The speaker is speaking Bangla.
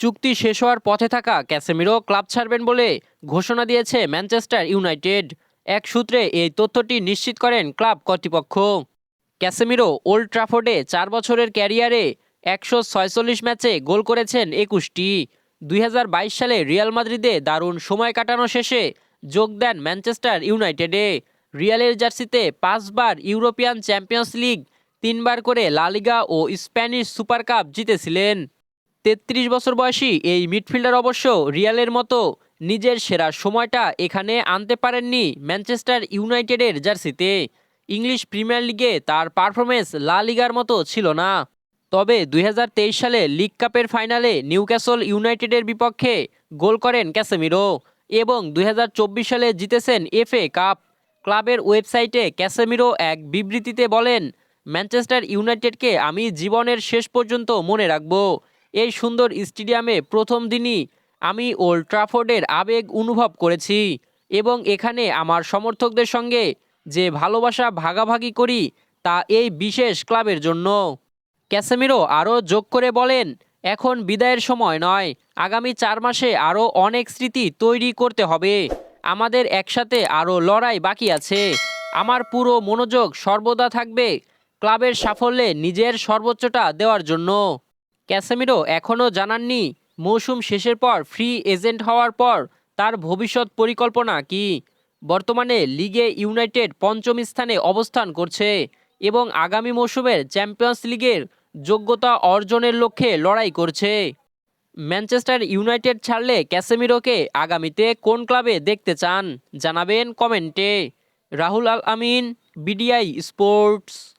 চুক্তি শেষ হওয়ার পথে থাকা ক্যাসেমিরো ক্লাব ছাড়বেন বলে ঘোষণা দিয়েছে ম্যানচেস্টার ইউনাইটেড। এক সূত্রে এই তথ্যটি নিশ্চিত করেন ক্লাব কর্তৃপক্ষ। ক্যাসেমিরো ওল্ড ট্রাফোর্ডে চার বছরের ক্যারিয়ারে একশো ছয়চল্লিশ ম্যাচে গোল করেছেন একুশটি। দুই হাজার বাইশ সালে রিয়াল মাদ্রিদে দারুণ সময় কাটানো শেষে যোগ দেন ম্যানচেস্টার ইউনাইটেডে। রিয়ালের জার্সিতে পাঁচবার ইউরোপিয়ান চ্যাম্পিয়ন্স লিগ, তিনবার করে লা লিগা ও স্প্যানিশ সুপার কাপ জিতেছিলেন। তেত্রিশ বছর বয়সী এই মিডফিল্ডার অবশ্য রিয়ালের মতো নিজের সেরা সময়টা এখানে আনতে পারেননি ম্যানচেস্টার ইউনাইটেডের জার্সিতে। ইংলিশ প্রিমিয়ার লিগে তার পারফরমেন্স লা লিগার মতো ছিল না। তবে দুই হাজার তেইশ সালে লিগ কাপের ফাইনালে নিউক্যাসল ইউনাইটেডের বিপক্ষে গোল করেন ক্যাসেমিরো এবং দু হাজার চব্বিশ সালে জিতেছেন এফএ কাপ। ক্লাবের ওয়েবসাইটে ক্যাসেমিরো এক বিবৃতিতে বলেন, ম্যানচেস্টার ইউনাইটেডকে আমি জীবনের শেষ পর্যন্ত মনে রাখব। এই সুন্দর স্টেডিয়ামে প্রথম দিনই আমি ওল্ড ট্রাফোর্ডের আবেগ অনুভব করেছি এবং এখানে আমার সমর্থকদের সঙ্গে যে ভালোবাসা ভাগাভাগি করি তা এই বিশেষ ক্লাবের জন্য। ক্যাসেমিরো আরও যোগ করে বলেন, এখন বিদায়ের সময় নয়, আগামী চার মাসে আরও অনেক স্মৃতি তৈরি করতে হবে। আমাদের একসাথে আরও লড়াই বাকি আছে। আমার পুরো মনোযোগ সর্বদা থাকবে ক্লাবের সাফল্যে নিজের সর্বোচ্চটা দেওয়ার জন্য। ক্যাসেমিরো এখনও জানাননি, মৌসুম শেষের পর ফ্রি এজেন্ট হওয়ার পর তার ভবিষ্যৎ পরিকল্পনা কি? বর্তমানে লিগে ইউনাইটেড পঞ্চম স্থানে অবস্থান করছে এবং আগামী মৌসুমের চ্যাম্পিয়ন্স লিগের যোগ্যতা অর্জনের লক্ষ্যে লড়াই করছে। ম্যানচেস্টার ইউনাইটেড ছাড়লে ক্যাসেমিরোকে আগামীতে কোন ক্লাবে দেখতে চান? জানাবেন কমেন্টে। Rahul Al Amin, BDI sports.